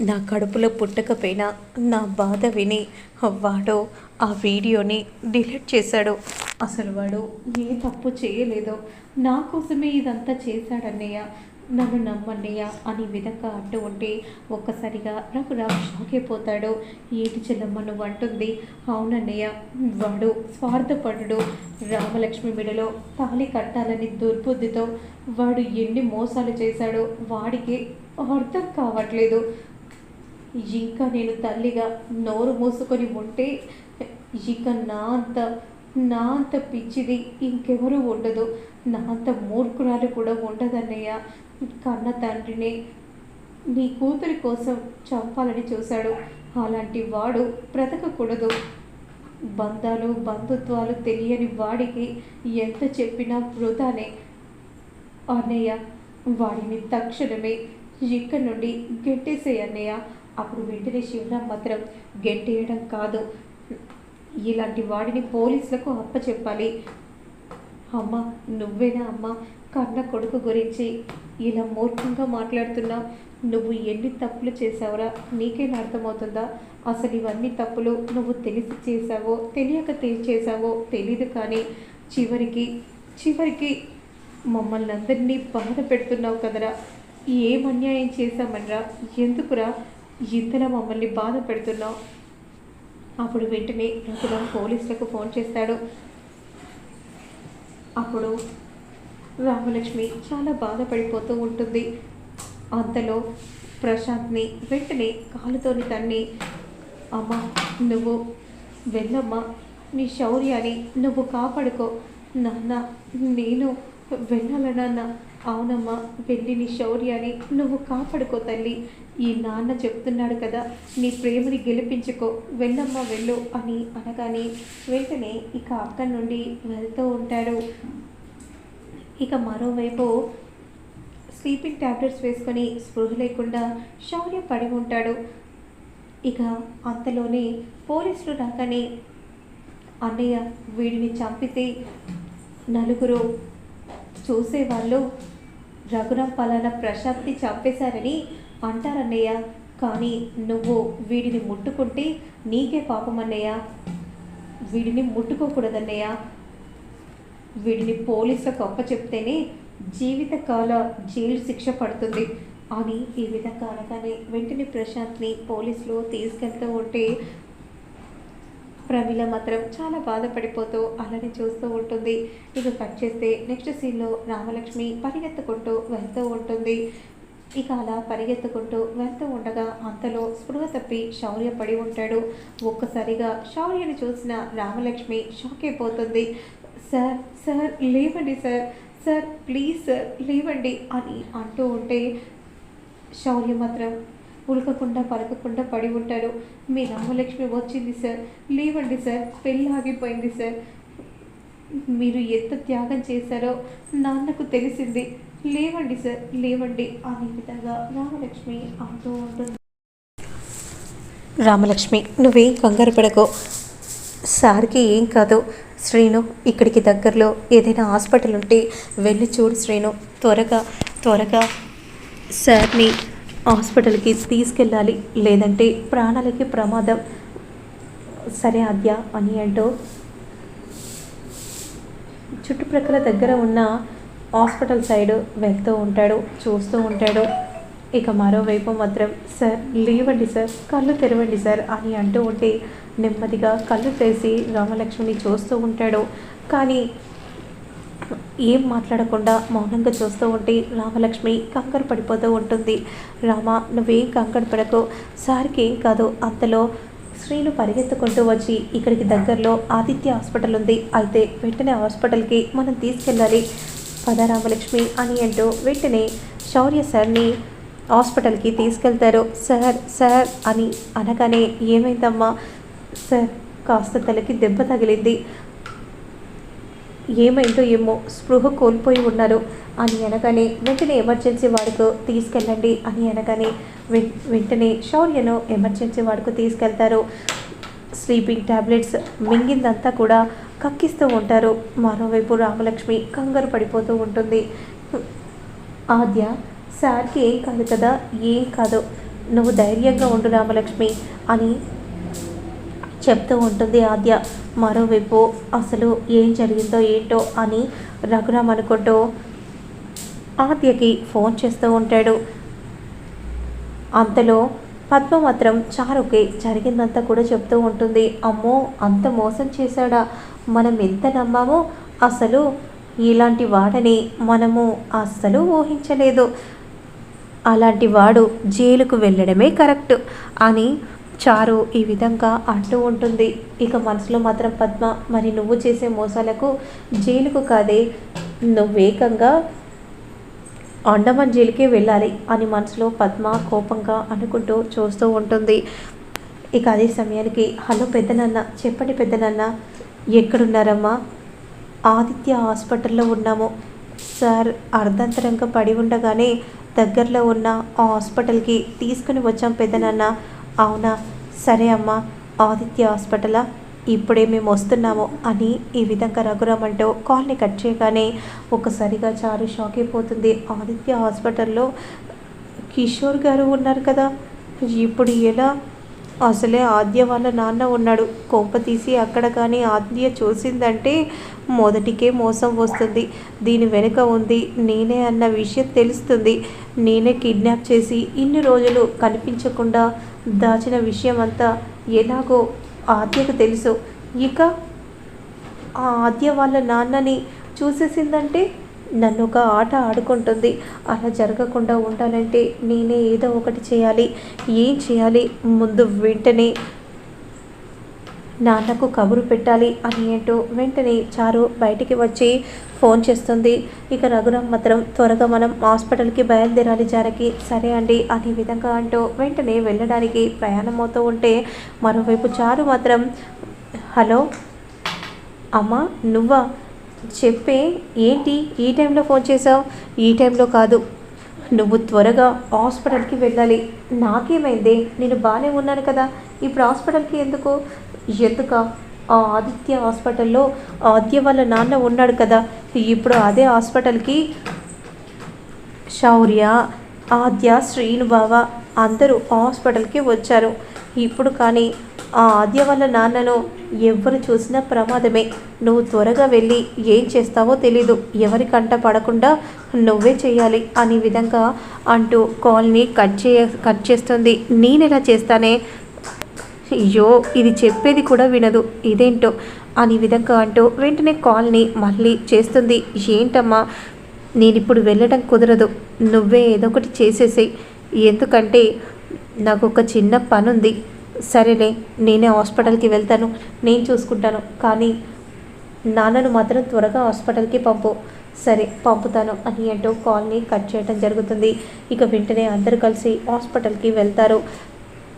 నా కడుపులో పుట్టకపోయినా నా బాధ విని వాడు ఆ వీడియోని డిలీట్ చేశాడు. అసలు వాడు ఏ తప్పు చేయలేదో నా కోసమే ఇదంతా చేశాడన్నయ్య. నన్ను నమ్మన్నయ్య అని విధంగా అంటూ ఉంటే ఒక్కసారిగా రఘురామ్ షాక్ అయిపోతాడు ఏంటి చెల్లమ్మ నువ్వు అంటుంది. అవునన్నయ్య వాడు స్వార్థపరుడు. రామలక్ష్మి మెడలో తాళి కట్టాలని దుర్బుద్ధితో వాడు ఎన్ని మోసాలు చేశాడో వాడికి అర్థం కావట్లేదు. ఇంకా నేను తల్లిగా నోరు మూసుకొని ఉంటే ఇక నా అంత నా అంత పిచ్చిది ఇంకెవరూ ఉండదు. నా అంత మూర్ఖురాలు కూడా ఉండదన్నయ్య. కన్న తండ్రిని నీ కూతురి కోసం చంపాలని చూశాడు. అలాంటి వాడు బ్రతకకూడదు. బంధాలు బంధుత్వాలు తెలియని వాడికి ఎంత చెప్పినా వృధానే. అన్నయ్య వాడిని తక్షణమే ఇక్కడి నుండి గెట్టేసే అన్నయ్య. అప్పుడు వెంటనే శివరాం మాత్రం గెట్టేయడం కాదు. ఇలాంటి వాడిని పోలీసులకు అప్పచెప్పాలి. అమ్మ నువ్వేనా అమ్మ? కన్న కొడుకు గురించి ఇలా మూర్ఖంగా మాట్లాడుతున్నా. నువ్వు ఎన్ని తప్పులు చేసావురా నీకేనా అర్థమవుతుందా? అసలు ఇవన్నీ తప్పులు నువ్వు తెలిసి చేసావో తెలియక చేసావో తెలీదు కానీ చివరికి చివరికి మమ్మల్ని అందరినీ బాధ పెడుతున్నావు కదరా. ఏం అన్యాయం చేశామనరా? ఎందుకురా ఇంతలా మమ్మల్ని బాధ పెడుతున్నావు? అప్పుడు వెంటనే రఘురాం పోలీసులకు ఫోన్ చేస్తాడు. అప్పుడు రామలక్ష్మి చాలా బాధపడిపోతూ ఉంటుంది. అంతలో ప్రశాంత్ని వెంటనే కాలుతోని తన్ని అమ్మ నువ్వు వెళ్ళమ్మా. నీ శౌర్యాన్ని నువ్వు కాపాడుకో. నాన్న నేను వెళ్ళాలనన్న అవునమ్మా వెళ్ళి నీ శౌర్యాన్ని నువ్వు కాపాడుకో తల్లి. ఈ నాన్న చెప్తున్నాడు కదా నీ ప్రేమని గెలిపించుకో. వెళ్ళమ్మా వెళ్ళు అని అనగానే వెంటనే ఇక అక్కడి నుండి వెళ్తూ ఉంటాడు. ఇక మరోవైపు స్లీపింగ్ ట్యాబ్లెట్స్ వేసుకొని స్పృహ లేకుండా శౌర్య పడి ఉంటాడు. ఇక అంతలోనే పోలీసులు రాగానే అన్నయ్య వీడిని చంపితే నలుగురు చూసేవాళ్ళు. రఘురాం పలానా ప్రశాంత్ని చంపేశారని అంటారన్నయ్య. కానీ నువ్వు వీడిని ముట్టుకుంటే నీకే పాపం అన్నయ్య వీడిని ముట్టుకోకూడదన్నయ్య. వీడిని పోలీసులకు అప్ప చెప్తేనే జీవితకాల జైలు శిక్ష పడుతుంది అని ఈ విధంగా అనగానే వెంటనే ప్రశాంత్ని పోలీసులు తీసుకెళ్తూ ఉంటే ప్రమిళ మాత్రం చాలా బాధపడిపోతూ అలానే చూస్తూ ఉంటుంది. ఇక కట్ చేస్తే నెక్స్ట్ సీన్లో రామలక్ష్మి పరిగెత్తుకుంటూ వెళ్తూ ఉంటుంది. ఇక అలా పరిగెత్తుకుంటూ వెళ్తూ ఉండగా అంతలో స్పృహ తప్పి శౌర్య పడి ఉంటాడు. ఒక్కసారిగా శౌర్యని చూసిన రామలక్ష్మి షాక్ అయిపోతుంది. సార్ సార్ లేవండి సార్ సార్ ప్లీజ్ సార్ లేవండి అని అంటూ ఉంటే శౌర్య మాత్రం ఉలకకుండా పలకకుండా పడి ఉంటారు. మీ రామలక్ష్మి వచ్చింది సార్ లేవండి సార్ పెళ్ళి ఆగిపోయింది సార్ మీరు ఎంత త్యాగం చేశారో నాన్నకు తెలిసింది. లేవండి సార్ లేవండి అనే విధంగా రామలక్ష్మి అంటూ ఉంటుంది. రామలక్ష్మి నువ్వేం కంగారు పడకో. సార్కి ఏం కాదు. శ్రీను ఇక్కడికి దగ్గరలో ఏదైనా హాస్పిటల్ ఉంటే వెళ్ళి చూడు శ్రీను. త్వరగా త్వరగా సార్ని హాస్పిటల్కి తీసుకెళ్ళాలి. లేదంటే ప్రాణాలకి ప్రమాదం. సరే ఆద్య అని అంటూ చుట్టుప్రక్కల దగ్గర ఉన్న హాస్పిటల్ సైడ్ వెళ్తూ ఉంటాడు చూస్తూ ఉంటాడు. ఇక మరోవైపు మాత్రం సార్ లేవండి సార్ కళ్ళు తెరవండి సార్ అని అంటూ ఉంటే నెమ్మదిగా కళ్ళు తెరిచి రామలక్ష్మిని చూస్తూ ఉంటాడు. కానీ ఏం మాట్లాడకుండా మౌనంగా చూస్తూ ఉంటే రామలక్ష్మి కంగారు పడిపోతూ ఉంటుంది. రామ నువ్వేం కంగారు పడకు. సార్కి ఏం కాదు. అంతలో శ్రీను పరిగెత్తుకుంటూ వచ్చి ఇక్కడికి దగ్గరలో ఆదిత్య హాస్పిటల్ ఉంది. అయితే వెంటనే హాస్పిటల్కి మనం తీసుకెళ్ళాలి. పద రామలక్ష్మి అని అంటూ వెంటనే శౌర్య సార్ని హాస్పిటల్కి తీసుకెళ్తారు. సార్ సార్ అని అనగానే ఏమైందమ్మా? సార్ కాస్త తలకి దెబ్బ తగిలింది. ఏమైందో ఏమో స్పృహ కోల్పోయి ఉన్నారు అని అనగానే వెంటనే ఎమర్జెన్సీ వాడుకు తీసుకెళ్ళండి అని అనగానే వెం- వెంటనే శౌర్యను ఎమర్జెన్సీ వాడుకు తీసుకెళ్తారు. స్లీపింగ్ టాబ్లెట్స్ మింగిందంతా కూడా కక్కిస్తూ ఉంటారు. మరోవైపు రామలక్ష్మి కంగారు పడిపోతూ ఉంటుంది. ఆద్య సార్కి ఏం కాదు కదా ఏం కాదు. నువ్వు ధైర్యంగా ఉండు రామలక్ష్మి అని చెప్తూ ఉంటుంది ఆద్య. మరోవైపు అసలు ఏం జరిగిందో ఏంటో అని రఘురామ్ అనుకుంటూ ఆద్యకి ఫోన్ చేస్తూ ఉంటాడు. అంతలో పద్మ మాత్రం చారుకి జరిగిందంతా కూడా చెప్తూ ఉంటుంది. అమ్మో అంత మోసం చేశాడా? మనం ఎంత నమ్మామో అసలు ఇలాంటి వాడని మనము అస్సలు ఊహించలేదు. అలాంటి వాడు జైలుకు వెళ్ళడమే కరెక్ట్ అని చారు ఈ విధంగా అంటూ ఉంటుంది. ఇక మనసులో మాత్రం పద్మ మరి నువ్వు చేసే మోసాలకు జైలుకు కాదే నువ్వేకంగా అండమాన్ జైలుకే వెళ్ళాలి అని మనసులో పద్మ కోపంగా అనుకుంటూ చూస్తూ ఉంటుంది. ఇక అదే సమయానికి హలో పెద్దనన్న చెప్పండి పెద్దనన్న ఎక్కడున్నారమ్మా? ఆదిత్య హాస్పిటల్లో ఉన్నాము. సార్ అర్ధంతరంగా పడి ఉండగానే దగ్గరలో ఉన్న ఆ హాస్పిటల్కి తీసుకుని వచ్చాం పెద్దనన్న. అవునా? సరే అమ్మా ఆదిత్య హాస్పిటలా? ఇప్పుడే మేము వస్తున్నాము అని ఈ విధంగా రఘురామ్ అంటూ కాల్ని కట్ చేయగానే ఒక్కసారిగా చారు షాక్ అయిపోతుంది ఆదిత్య హాస్పిటల్లో కిషోర్ గారు ఉన్నారు కదా. ఇప్పుడు ఎలా? అసలే ఆద్య వాళ్ళ నాన్న ఉన్నాడు. కొంప తీసి అక్కడ కానీ ఆద్య చూసిందంటే మొదటికే మోసం వస్తుంది. దీని వెనుక ఉంది నేనే అన్న విషయం తెలుస్తుంది. నేనే కిడ్నాప్ చేసి ఇన్ని రోజులు కనిపించకుండా దాచిన విషయం అంతా ఎలాగో ఆద్యకు తెలుసు. ఇక ఆ ఆద్య వాళ్ళ నాన్నని చూసేసిందంటే నన్ను ఒక ఆట ఆడుకుంటుంది. అలా జరగకుండా ఉండాలంటే నేనే ఏదో ఒకటి చేయాలి. ఏం చేయాలి? ముందు వెంటనే నాన్నకు కబురు పెట్టాలి అని ఏంటో వెంటనే చారు బయటికి వచ్చి ఫోన్ చేస్తుంది. ఇక రఘురామ్ మాత్రం త్వరగా మనం హాస్పిటల్కి బయలుదేరాలి జానకి. సరే అండి అనే విధంగా అంటూ వెంటనే వెళ్ళడానికి ప్రయాణం అవుతూ ఉంటే మరోవైపు చారు మాత్రం హలో అమ్మా నువ్వా? చెప్పే ఏంటి? ఈ టైంలో ఫోన్ చేసావు ఈ టైంలో కాదు. నువ్వు త్వరగా హాస్పిటల్కి వెళ్ళాలి. నాకేమైంది? నేను బాగానే ఉన్నాను కదా. ఇప్పుడు హాస్పిటల్కి ఎందుకు? ఎందుక? ఆ ఆదిత్య హాస్పిటల్లో ఆద్య వాళ్ళ నాన్న ఉన్నాడు కదా. ఇప్పుడు అదే హాస్పిటల్కి. శౌర్య ఆద్య శ్రీను బావ అందరూ హాస్పిటల్కి వచ్చారు. ఇప్పుడు కానీ ఆ ఆద్య వాళ్ళ నాన్నను ఎవరు చూసినా ప్రమాదమే. నువ్వు త్వరగా వెళ్ళి ఏం చేస్తావో తెలీదు. ఎవరి కంట పడకుండా నువ్వే చేయాలి అనే విధంగా అంటూ కాల్ని కట్ చే కట్ చేస్తుంది. నేనెలా చేస్తానే? అయ్యో ఇది చెప్పేది కూడా వినదు. ఇదేంటో? అనే విధంగా అంటూ వెంటనే కాల్ని మళ్ళీ చేస్తుంది. ఏంటమ్మా? నేను ఇప్పుడు వెళ్ళడం కుదరదు. నువ్వే ఏదో ఒకటి చేసేసేయి. ఎందుకంటే నాకు ఒక చిన్న పని ఉంది సరేలే నేనే హాస్పిటల్కి వెళ్తాను నేను చూసుకుంటాను కానీ నాన్నను మాత్రం త్వరగా హాస్పిటల్కి పంపు. సరే పంపుతాను అని అంటూ కాల్ని కట్ చేయడం జరుగుతుంది. ఇక వెంటనే అందరూ కలిసి హాస్పిటల్కి వెళ్తారు.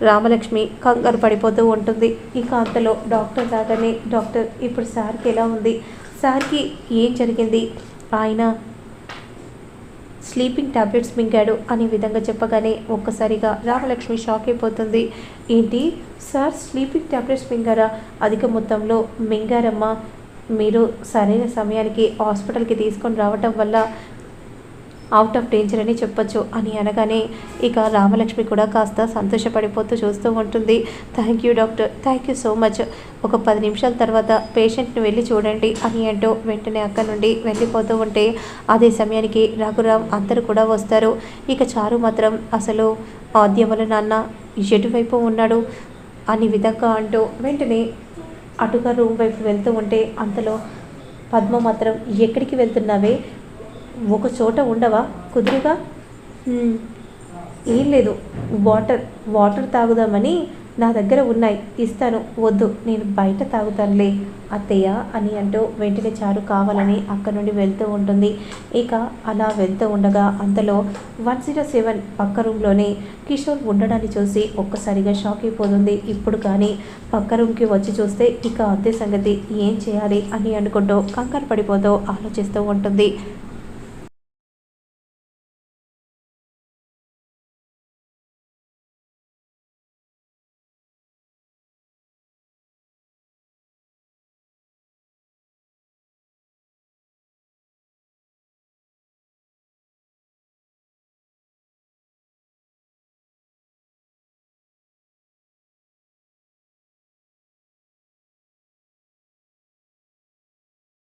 రామలక్ష్మి కంగారు పడిపోతూ ఉంటుంది. ఇక అంతలో డాక్టర్ రాగానే డాక్టర్ ఇప్పుడు సార్కి ఎలా ఉంది? సార్కి ఏం జరిగింది? ఆయన స్లీపింగ్ టాబ్లెట్స్ మింగాడు అనే విధంగా చెప్పగానే ఒక్కసారిగా రామలక్ష్మి షాక్ అయిపోతుంది. ఏంటి? సార్ స్లీపింగ్ టాబ్లెట్స్ మింగారా? అధిక మొత్తంలో మింగారమ్మా. మీరు సరైన సమయానికి హాస్పిటల్కి తీసుకొని రావటం వల్ల అవుట్ ఆఫ్ డేంజర్ అని చెప్పొచ్చు అని అనగానే ఇక రామలక్ష్మి కూడా కాస్త సంతోషపడిపోతూ చూస్తూ ఉంటుంది. Thank you doctor thank you so much ఒక పది నిమిషాల తర్వాత పేషెంట్ని వెళ్ళి చూడండి అని అంటూ వెంటనే అక్కడ నుండి వెళ్ళిపోతూ ఉంటే అదే సమయానికి రఘురామ్ అందరు కూడా వస్తారు. ఇక చారు మాత్రం అసలు ఆద్యముల నాన్న ఎటువైపు ఉన్నాడు అని విధంగా అంటూ వెంటనే అటుగా రూమ్ వైపు వెళ్తూ ఉంటే అంతలో పద్మ మాత్రం ఎక్కడికి వెళ్తున్నావే? ఒక చోట ఉండవా? కుదురుగా? ఏం లేదు. వాటర్ వాటర్ తాగుదామని నా దగ్గర ఉన్నాయి. ఇస్తాను. వద్దు. నేను బయట తాగుతానులే. అత్తయ్య అని అంటూ వెంటనే చారు కావాలని అక్కడ నుండి వెళ్తూ ఉంటుంది. ఇక అలా వెళ్తూ ఉండగా అంతలో వన్ జీరో సెవెన్ పక్క రూమ్లోనే కిషోర్ ఉండడాన్ని చూసి ఒక్కసారిగా షాక్ అయిపోతుంది. ఇప్పుడు కానీ పక్క రూమ్కి వచ్చి చూస్తే ఇక అదే సంగతి. ఏం చేయాలి అని అనుకుంటూ కంగారు పడిపోతూ ఆలోచిస్తూ ఉంటుంది.